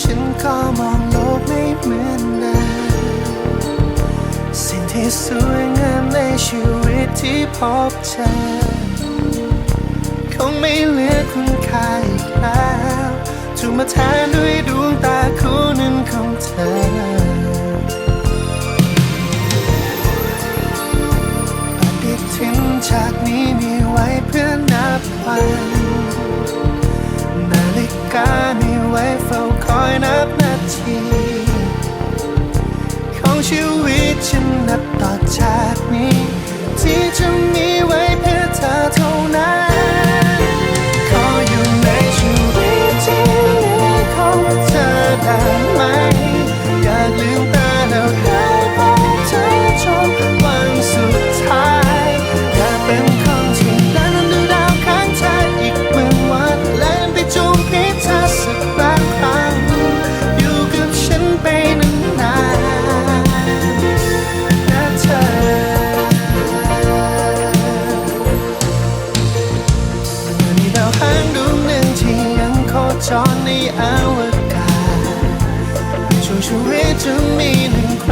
ฉันก็มองโลกไม่เหมือนเดิมสิ่งที่สวยงามในชีวิตที่พบเจอคงไม่เหลือคุณค่า ถูกมาแทนด้วยดวงตาคู่นั้นของเธอทิ้งฉากนี้มีไว้เพื่อนับวันนาฬิกามีไว้เฝ้าคอยนับนาทีของชีวิตฉันนับต่อจากนี้ ที่จะมี อนในอวกาศช่วยชีวิตจะมีหนึ่งครั้ง